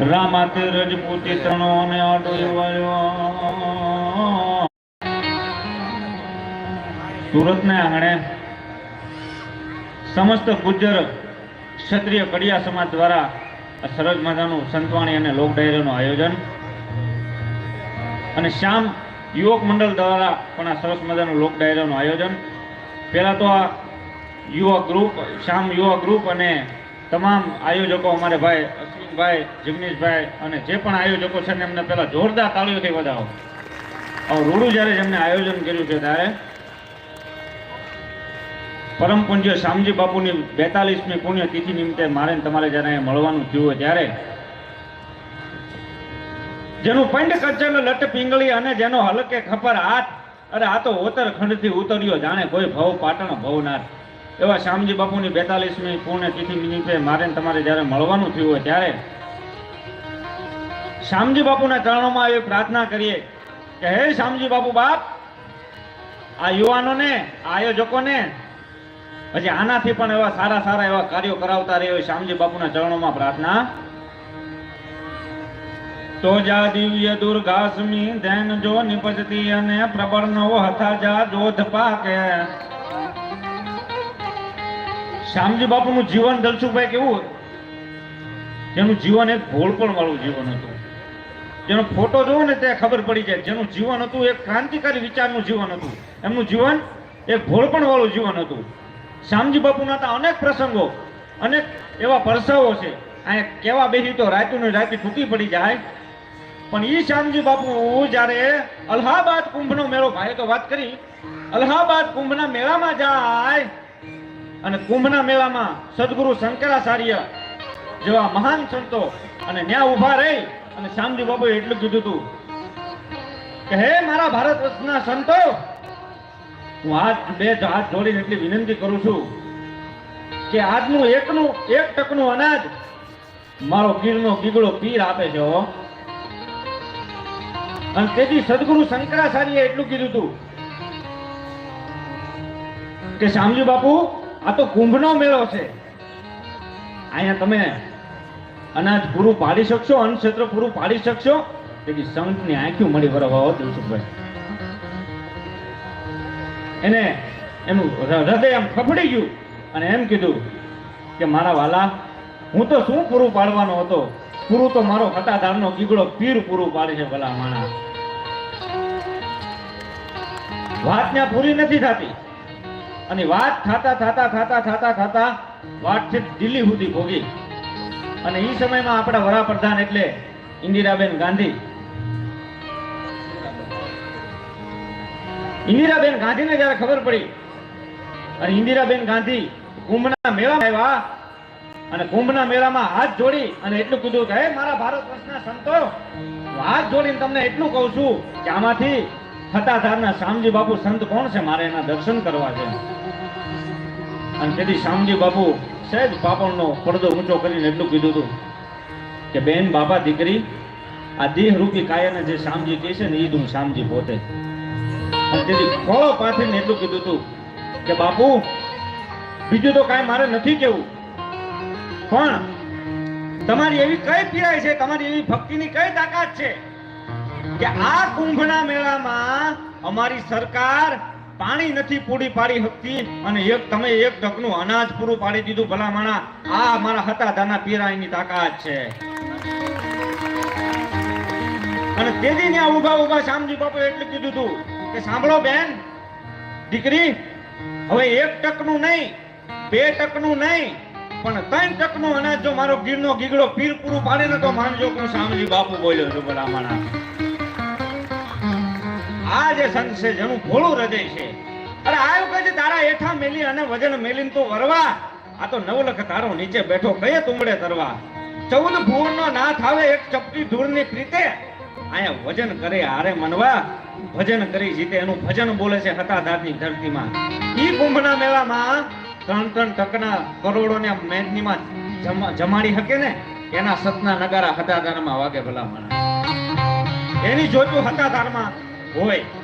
રામાતે રજપૂતી ત્રણો અને આડો વાળ્યો સુરતને આંગણે સમસ્ત ગુજર ક્ષત્રિય કડિયા સમાજ દ્વારા સરસ મજાનું સંતવાણી અને લોક ડાયરીનું આયોજન અને શ્યામ યુવક મંડળ દ્વારા પણ આ સરસ મજાનું લોક ડાયરાનું આયોજન. પહેલાં તો આ યુવા ગ્રુપ, શ્યામ યુવા ગ્રુપ અને તમામ આયોજકો અમારે ભાઈ, અશ્વિનભાઈ, જિગ્નેશભાઈ અને જે પણ આયોજકો છે ને એમને પહેલાં જોરદાર તાળીઓથી વધાવો. રૂડું જ્યારે જેમને આયોજન કર્યું છે ત્યારે પરમ પૂજ્ય શ્યામજી બાપુની બેતાલીસમી પુણ્યતિથિ નિમિત્તે મારે તમારે જ્યારે મળવાનું થયું હોય ત્યારે જેનું પંડ કચલ લટ પિંગળી અને જેનો હલકે ખપર હાથ, અરે આ તો ઓતર ખંડથી ઉતર્યો, જાણે કોઈ ભવ પાટણ ભવનાથ. એવા શ્યામજી બાપુની બેતાલીસમી પૂર્ણ તિથિ નિમિત્તે મારે તમારે જ્યારે મળવાનું થયું હોય ત્યારે શ્યામજી બાપુના ચરણોમાં એવી પ્રાર્થના કરીએ કે હે શ્યામજી બાપુ બાપ, આ યુવાનોને આયોજકોને પછી આનાથી પણ એવા સારા સારા એવા કાર્યો કરાવતા રહે એવી શ્યામજી બાપુના ચરણોમાં પ્રાર્થના. તો જા દિવ્ય દુર્ગાસમી ધેન જો નિપજતી અને પ્રબળ નવો હતા જા જોધ પાકે. શ્યામજી બાપુનું જીવન દલસુખભાઈ કેવું? જેનું જીવન એક ભોળપણ વાળું જીવન હતું. જેનો ફોટો જોવો ને તે ખબર પડી જાય. જેનું જીવન હતું એક ક્રાંતિકારી વિચારનું જીવન હતું. એમનું જીવન એક ભોળપણ વાળું જીવન હતું. શ્યામજી બાપુના હતા અનેક પ્રસંગો, અનેક એવા પરસાવો છે. આ કેવા બેસી તો રાતું ને રાતી ટૂંકી પડી જાય. પણ ઈ શ્યામજી બાપુ જ્યારે અલ્હાબાદ કુંભનો મેળો ભાઈ તો વાત કરી. અલ્હાબાદ કુંભના મેળામાં જાય અને કુંભના મેળામાં સદગુરુ શંકરાચાર્ય જેવા મહાન સંતો અને ન્યા ઊભા રહી અને શ્યામજી બાપુએ એટલું કીધું હતું કે, હે મારા ભારત વર્ષના સંતો, હું હાથ બે હાથ જોડીને એટલી વિનંતી કરું છું કે આજનું એકનું, એક ટકનું અનાજ મારો ગીરનો ગીગડો પીર આપે છે અને તેથી સદગુરુ શંકરાચાર્ય એટલું કીધું હતું કે શ્યામજી બાપુ આ તો કુંભનો મેળો છે. અહીંયા તમે અનાજ પૂરું પાડી શકશો અન્ન ક્ષેત્ર પૂરું પાડી શકશો. તેથી સંતની આંખ્યું મળી હો દિલસુખભાઈ. એને એનું હૃદય એમ ફફડી ગયું અને એમ કીધું કે મારા વાલા, હું તો શું પૂરું પાડવાનો હતો? પૂરું તો મારો ખતાદારનો ગીગડો પીર પૂરું પાડે છે ભલા માણા વાત ત્યાં પૂરી નથી થતી. અને વાત થાતા થાતા થાતા થાતા થાતા વાત દિલ્હી સુધી ભોગી. અને એ સમયમાં આપણા વડાપ્રધાન એટલે ઇન્દિરાબેન ગાંધી. ઇન્દિરાબેન ગાંધીને જ્યારે ખબર પડી અને ઇન્દિરાબેન ગાંધી કુંભના મેળામાં આવ્યા અને કુંભના મેળામાં હાથ જોડી અને એટલું કીધું કે મારા ભારત વર્ષના સંતો, હાથ જોડીને તમને એટલું કહું છું કે આમાંથી થતાધારના શામજી બાપુ સંત કોણ છે? મારે એના દર્શન કરવા છે. અને તેથી શામજી બાપુ સહેજ પાપણનો પડદો ઊંચો કરીને એટલું કીધું હતું કે, બેન, બાપા, દીકરી, આ દેહ રૂપી કાયાને જે શામજી કહે છે ને એ તું શામજી પોતે. અને તેથી ખોળો પાથરીને એટલું કીધું હતું કે, બાપુ, બીજું તો કાંઈ મારે નથી કેવું. પણ તમારી એવી કઈ પીરાય છે? તમારી એવી ભક્તિની કઈ તાકાત છે? કે આ કુંભના અમારી સરકાર પાણી નથી પૂરી પાડી શકતી અને એક તમે એક ઢગનું અનાજ પૂરું પાડી દીધું ભલામણા. આ મારા હતા દાના પીરાયની તાકાત છે. અને તેથી ને ઊભા ઊભા શામજી બાપુ એટલું કીધું હતું કે સાંભળો બેન, દીકરી, હવે એક ટકનું નહીં, બે ટકનું નહીં, પણ ત્રણ ટકનું અનાજ જો મારો ગીરનો ગીગડો પીર પૂરું પાડે ને તો માનજો કે શામજી બાપુ બોલ્યો છું ભલામણા. આ જે સંત છે, જેનું ભોળું હૃદય છે. અરે આયો કહે છે, તારા હેઠા મેલી અને વજન મેલીને તું વરવા. આ તો નવલખ તારો નીચે બેઠો કયે તુંબડે તરવા. ચૌદ ભુવનનો નાથ આવે, એક ચપટી ધૂળની પ્રીતે. અહીંયા વજન કરે, હારે મનવા. ભજન કરી જીતે, એનું ભજન બોલે છે હતાધારની ધરતીમાં. ઈ કુંભના મેળામાં ત્રણ ત્રણ ટકના કરોડોને મેદનીમાં જમા- જમાડી શકે ને? એના સતના નગારા હતાધારમાં વાગે ભલા એની જોતું હતાધારમાં હોય.